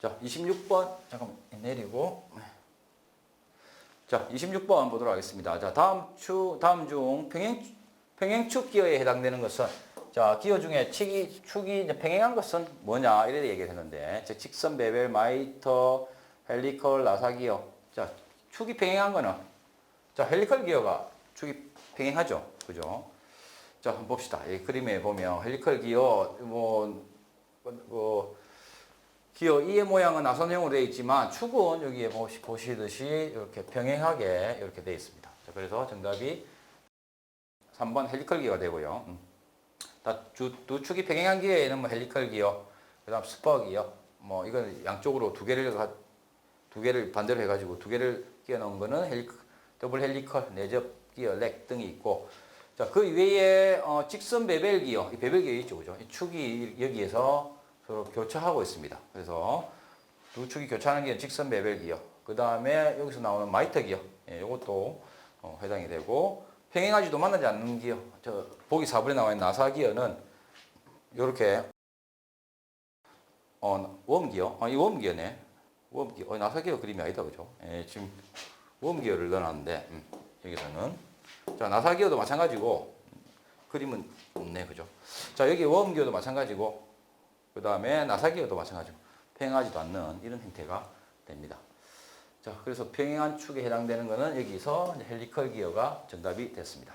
자, 26번 잠깐 내리고 자, 26번 보도록 하겠습니다. 자, 다음 추 다음 중 평행 평행축 기어에 해당되는 것은 자, 기어 중에 축이 축이 평행한 것은 뭐냐 이래 얘기를 했는데 즉 직선 베벨 마이터 헬리컬 나사 기어. 자, 축이 평행한 거는 자, 헬리컬 기어가 축이 평행하죠. 그죠? 자, 한번 봅시다. 이 그림에 보면 헬리컬 기어 뭐 뭐, 기어 이의 모양은 나선형으로 되어 있지만 축은 여기에 보시, 보시듯이 이렇게 평행하게 이렇게 되어 있습니다. 자, 그래서 정답이 3번 헬리컬 기어가 되고요. 음. 다 두, 두 축이 평행한 기어에는 뭐 헬리컬 기어, 그다음 스퍼 기어, 뭐 이건 양쪽으로 두 개를 가- 두 개를 반대로 해가지고 두 개를 끼워 넣은 거는 헬리, 더블 헬리컬, 내접 기어, 렉 등이 있고, 자 그 외에 어, 직선 베벨 기어, 이 베벨 기어 있죠, 그죠? 이 축이 여기에서 서로 교차하고 있습니다. 그래서 두 축이 교차하는 기어는 직선 베벨 기어. 그 다음에 여기서 나오는 마이터 기어, 예, 이것도 어, 해당이 되고 평행하지도 만나지 않는 기어. 저 보기 4번에 나와 있는 나사 기어는 이렇게 어, 웜 기어, 아, 이웜 기어네. 웜 기어, 어, 나사 기어 그림이 아니다, 그죠? 예, 지금 웜 기어를 넣어놨는데 음, 여기서는 자 나사 기어도 마찬가지고 그림은 없네, 그죠? 자 여기 웜 기어도 마찬가지고 그 다음에 나사 기어도 마찬가지고 평행하지도 않는 이런 형태가 됩니다. 자, 그래서 평행한 축에 해당되는 것은 여기서 헬리컬 기어가 정답이 됐습니다.